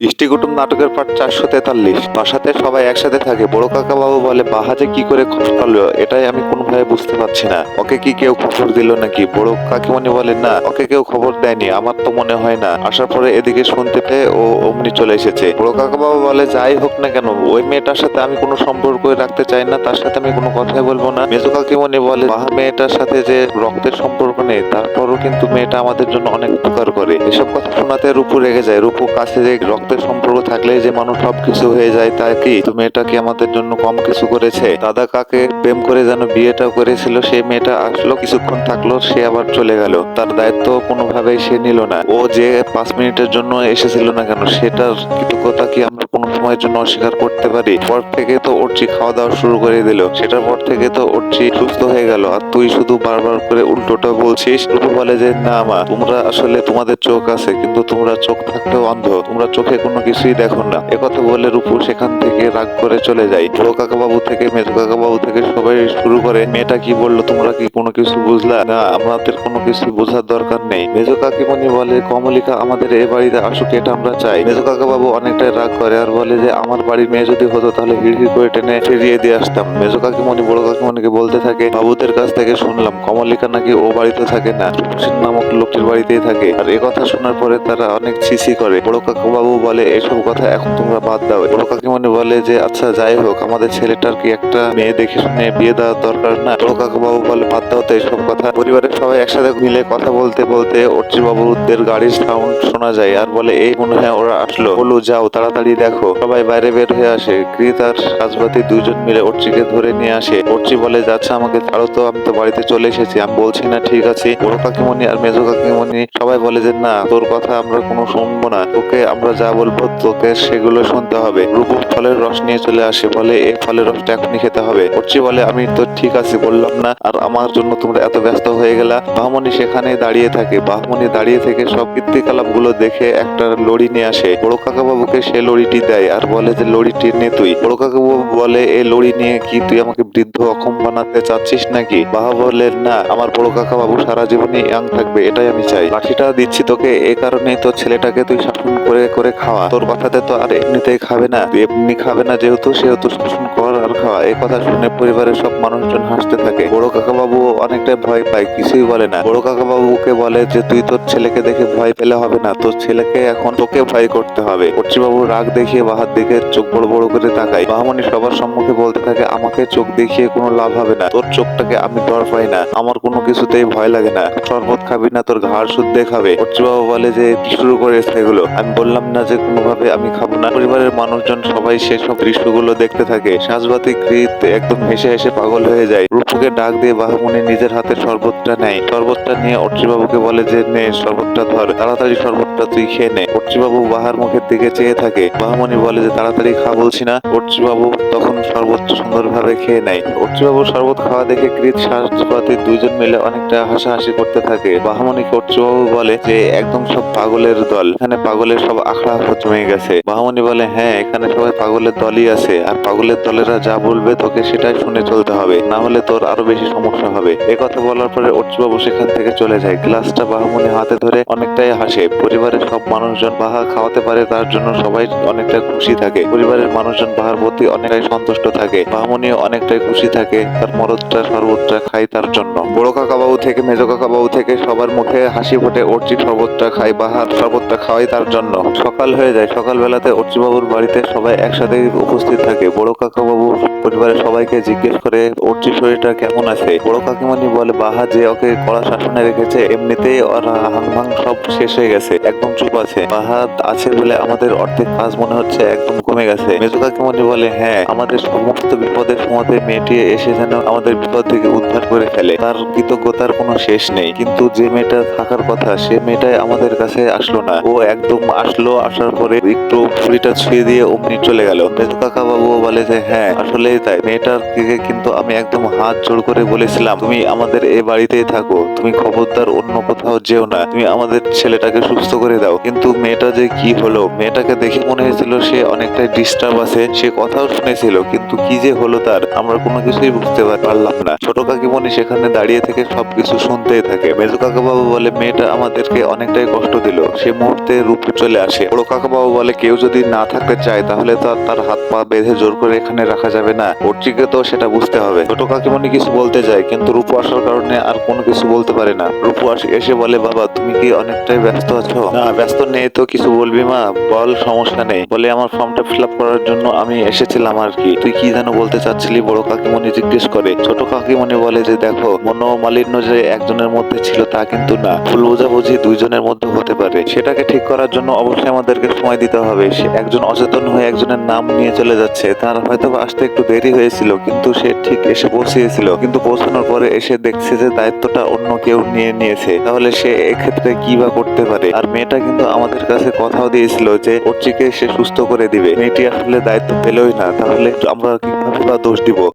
ইষ্টি কুটুম নাটকের পার্ট চারশো তেতাল্লিশ। বাসাতে সবাই একসাথে থাকে। বড় কাকা বাবু বলে, বাহাজে কি করে খবর পারল এটাই আমি কোনোভাবে বুঝতে পারছি না। ওকে কি কেউ খবর দিল নাকি? বড় কাকিমণি বলে না, ওকে কেউ খবর দেয়নি। আমার তো মনে হয় না। আসার পরে এদিকে শুনতে পেয়ে ও অমনি চলে এসেছে। বড় কাকা বাবু বলে, যাই হোক না কেন, ওই মেয়েটার সাথে আমি কোনো সম্পর্ক রাখতে চাই না। তার সাথে আমি কোনো কথাই বলব না। মেজো কাকিমণি বলে, বাহা, মেয়েটার সাথে যে রক্তের সম্পর্ক নেই, তারপরও কিন্তু মেয়েটা আমাদের জন্য অনেক উপকার করে। এসব কথা শোনাতে রূপু রেগে যায়। রূপু কাছে যে রক্তের সম্পর্ক থাকলে যে মানুষ সব কিছু হয়ে যায় তা কি? তো মেয়েটা কি আমাদের জন্য কম কিছু করেছে? দাদা কাকে প্রেম করে যেন বিয়েটা করেছিল সে মেয়েটা আসলো, কিছুক্ষণ থাকল, সে আবার চলে গেল। তার দায়িত্ব কোনোভাবেই সে নিল না। ও যে পাঁচ মিনিটের জন্য এসেছিল না কেন, সেটার কৃতজ্ঞতা কি আমরা কোনো সময়ের জন্য অস্বীকার করতে পারি। পর থেকে তো অর্চি খাওয়া দাওয়া শুরু করে দিল। সেটার পর থেকে তো অর্চি সুস্থ হয়ে গেল। আর তুই শুধু বারবার করে উল্টোটা বলছিস? রূপু বলে যে, না, মা, তোমরা আসলে তোমাদের চোখ আছে, কিন্তু তোমরা চোখ থাকতেও অন্ধ। তোমরা চোখে কোনো কিছুই দেখো না। একথা বলে রূপু সেখান থেকে রাগ করে চলে যায়। কাকা বাবু থেকে, মেজো কাকা বাবু থেকে সবাই শুরু করে, মেয়েটা কি বলল? তোমরা কি কোনো কিছু বুঝলা? না, আমাদের কোনো কিছু বোঝার দরকার নেই। মেজো কাকিমণি বলে, কমলিকা, আমাদের এ বাড়িতে আসুক, এটা আমরা চাই। মেজো কাকা বাবু অনেকটাই রাগ করে আর বলে যে আমার বাড়ির মেয়ে যদি হতো তাহলে হিড় হিড় করে টেনে ফিরিয়ে দিয়ে আসতাম। মেজো কাকিমণি, বড় কাকিমণিকে বলতে থাকে, বাবুদের কাছ থেকে শুনলাম, কমলিকা নাকি ও বাড়িতে থাকে না। নামক লোকটির বাড়িতেই থাকে। আর এ কথা শোনার পরে তারা অনেক ছিছি করে। বড় কাকু বাবু বলে, এসব কথা এখন তোমরা বাদ দাও। বড় কাকিমণি বলে যে আচ্ছা যাই হোক, আমাদের ছেলেটার কি একটা মেয়ে দেখে শুনে বিয়ে দেওয়ার দরকার না? বড় কাকু বাবু বলে, বাদ দাও তো এসব কথা। পরিবারের সবাই একসাথে মিলে কথা বলতে বলতে অর্চি বাবুদের গাড়ির সাউন্ড শোনা যায়। আর বলে, এই মনে হয় ওরা আসলো। বলো যাও, তাড়াতাড়ি দেখো। সবাই বাইরে বের হয়ে আসে। কৃত আর সাজবাতি দুজন মিলে অর্চিকে ধরে নিয়ে আসে। অর্চি বলে, যাচ্ছে আমাকে, ছাড়ো তো, আমি তো বাড়িতে চলে এসেছি। আমি বলছি, না, ঠিক আছে। বড় কাকিমণি আর মেজো কাকিমণি সবাই বলে যে, না, তোর কথা আমরা কোনো শুনব না। তোকে আমরা যা বলব, তোকে সেগুলো শুনতে হবে। রূপু ফলের রস নিয়ে চলে আসে, বলে এই ফলের রসটা এখনই খেতে হবে। অর্চি বলে, আমি তো ঠিক আছে, বললাম না। আর আমার জন্য তোমরা এত ব্যস্ত হয়ে গেলা? বাহমণি সেখানে দাঁড়িয়ে থাকে। বাহমণি দাঁড়িয়ে থেকে সব কীর্তিকলাপগুলো দেখে একটা লড়ি নিয়ে আসে। বড় কাকা বাবুকে সে লড়িটি দেয় আর বলে যে, লড়িটি নে তুই। বড় কাকা বাবু বলে এই লড়ি নিয়ে কি তুই আমাকে বৃদ্ধ অক্ষম বানাতে চাচ্ছিস নাকি? বাহা বলে, না, আমার বড় কাকা বাবু সারা জীবনই ইয়াং থাকবে। এটাই আমি চাই। লাঠিটা দিচ্ছি তোকে এই কারণেই তো ছেলেটাকে তুই শাসন করে করে খাওয়া। তোর কথাতে তো আর এমনিতেই খাবে না, এমনি খাবে না যেহেতু সেহেতু শাসন কর আর খাওয়া। এই কথা শুনে পরিবারের সব মানুষজন হাসতে থাকে। বড় কাকা বাবু অনেকটাই ভয় পায়, কিছুই বলে না। বড় কাকা বাবুকে বলে যে, তুই তোর ছেলেকে দেখে ভয় পেলে হবে না। তোর ছেলেকে এখন তোকে ভয় করতে হবে। বাবু রাগ দেখিয়ে বাহার দিকে চোখ বড় বড় করে তাকায়। বাহামণি সবার সম্মুখে বলতে থাকে, আমাকে চোখ দেখিয়ে কোনো লাভ হবে না। তোর চোখটাকে আমি ডর পাই না। আমার কোনো কিছুতেই ভয় লাগে না। শরবত খাবি না তোর ঘাড় শুদ্ধে খাবে বাবু বলে যে কি শুরু করেছে এগুলো। আমি বললাম না যে, কোনোভাবে আমি খাব না। পরিবারের মানুষজন সবাই সেসব দৃশ্যগুলো দেখতে থাকে। সাজবাতি কৃত একদম হেসে হেসে পাগল হয়ে যায়। রূপুকে ডাক দিয়ে বাহামণি নিজের হাতে শরবতটা নেয়। শরবতটা নিয়ে বাবুকে বলে যে, নে, শরবতটা ধর। তাড়াতাড়ি শরবতটা তুই খেয়ে নে। বাবু বাহার মুখের দিকে চেয়ে থাকে। বাহামণি বলে যে, তাড়াতাড়ি খা বলছি না। বাবু তখন শরবত সুন্দরভাবে খেয়ে নেয়। বাবু শরবত খাওয়া দেখে কৃত সাজবাতি দুইজন মিলে অনেকটা হাসাহাসি করতে থাকে। বাহামণিকে বাবু বলে যে, একদম সব পাগলের দল। এখানে পাগলের সব আখড়া জমে গেছে। বাহামণি বলে হ্যাঁ এখানে সবাই পাগলের দলই আছে। আর পাগলের দলেরা যা বলবে তোকে সেটাই শুনে চলতে হবে। না হলে তোর আরও বেশি সমস্যা হবে। এ কথা বলার পরে বাবু সেখান থেকে চলে যায়। গ্লাসটা বাহামণি হাতে ধরে অনেকটাই হাসে। পরিবারের সব মানুষজন বাহা খাওয়াতে পারে তার জন্য সবাই অনেকটা খুশি থাকে। পরিবারের মানুষজন বাহার প্রতি অনেকটাই সন্তুষ্ট থাকে। বাহামণিও অনেকটাই খুশি থাকে, তার মরদটা শরবতটা খাই তার জন্য। বড় কাকা বাবু থেকে মেজো কাকা বাবু থেকে সবার মুখে হাসি ফোটে অর্চি শরবতটা খাই বাহার শরবতটা খাওয়াই তার জন্য। সকাল হয়ে যায় সকাল বেলাতে অর্চি বাবুর বাড়িতে সবাই একসাথে উপস্থিত থাকে। বড় কাকা বাবু পরিবারের সবাইকে জিজ্ঞেস করে, অর্চি, শরীরটা কেমন আছে? বড় কাকিমণি বলে, বাহা যে ওকে কড়া শাসনে রেখেছে, এমনিতেই ওর হাংভাং সব শেষ হয়ে গেছে, একদম চুপ আছে। বাহা আছে বলে আমাদের অর্ধেক কাজ মনে হচ্ছে একদম কমে গেছে। মেজু কাকিমানি বলে হ্যাঁ আমাদের সমস্ত বিপদের সময়তে মেয়েটি এসে যেন আমাদের বিপদ থেকে উদ্ধার করে ফেলে। তার কৃতজ্ঞতার কোনো শেষ নেই। কিন্তু যে মেয়েটা থাকার কথা, সে মেয়েটাই আমাদের কাছে আসলো না। ও একদম আসলো, আসার পরে একটু ফুলিটা ছুঁয়ে দিয়ে অমনি চলে গেল। কাকা বাবু বলে যে হ্যাঁ আসলেই তাই। মেয়েটার দিকে কিন্তু আমি একদম হাত জোড় করে বলেছিলাম, তুমি আমাদের এ বাড়িতেই থাকো। তুমি খবরদার, অন্য কোথাও যেও না। তুমি আমাদের ছেলেটাকে সুস্থ করে দাও। কিন্তু মেয়েটা যে কি হলো? মেয়েটাকে দেখে মনে হয়েছিল সে অনেকটাই ডিস্টার্ব আছে। সে কথাও শুনেছি। এসেছিল কিন্তু কি যে হলো তার, আমরা কোনো কিছুই বুঝতে পারলাম না। ছোট কাকিমণি সেখানে দাঁড়িয়ে থেকে সবকিছু শুনতেই থাকে। মেজু কাকা বাবু বলে, মেয়েটা আমাদেরকে অনেকটাই কষ্ট দিল। সে মুহূর্তে রূপে চলে আসে। বড় কাকা বাবু বলে, কেউ যদি না থাকতে চায়, তাহলে তো তার হাত পা বেঁধে জোর করে এখানে রাখা যাবে না। অর্চিকে তো সেটা বুঝতে হবে। ছোট কাকিমণি কিছু বলতে যায়, কিন্তু রূপু আসার কারণে আর কোনো কিছু বলতে পারে না। রূপু এসে বলে, বাবা, তুমি কি অনেকটাই ব্যস্ত আছো? না, ব্যস্ত নেই তো, কিছু বলবি মা? বল, সমস্যা নেই। বলে, আমার ফর্মটা ফিল আপ করার জন্য আমি এসেছিলাম আর কি তুই কি যেন বলতে চাচ্ছিলি, বড় কাকিমণি জিজ্ঞেস করে। ছোট কাকিমণি বলে যে, দেখো, মনোমালিন্য যে একজনের মধ্যে ছিল তা কিন্তু না। ভুল বোঝাবুঝি দুইজনের মধ্যে হতে পারে। সেটাকে ঠিক করার জন্য অবশ্যই আমাদেরকে সময় দিতে হবে। সে একজন অচেতন হয়ে একজনের নাম নিয়ে চলে যাচ্ছে। তার হয়তো আসতে একটু দেরি হয়েছিল, কিন্তু সে ঠিক এসে পৌঁছিয়েছিল কিন্তু পৌঁছানোর পরে এসে দেখছে যে, দায়িত্বটা অন্য কেউ নিয়ে নিয়েছে। তাহলে সে এক্ষেত্রে কি বা করতে পারে? আর মেয়েটা কিন্তু আমাদের কাছে কথাও দিয়েছিল যে অর্চিকে সে সুস্থ করে দিবে। মেয়েটি আসলে দায়িত্ব পেলই না। তাহলে আমরা কীভাবে বা দোষ দিব?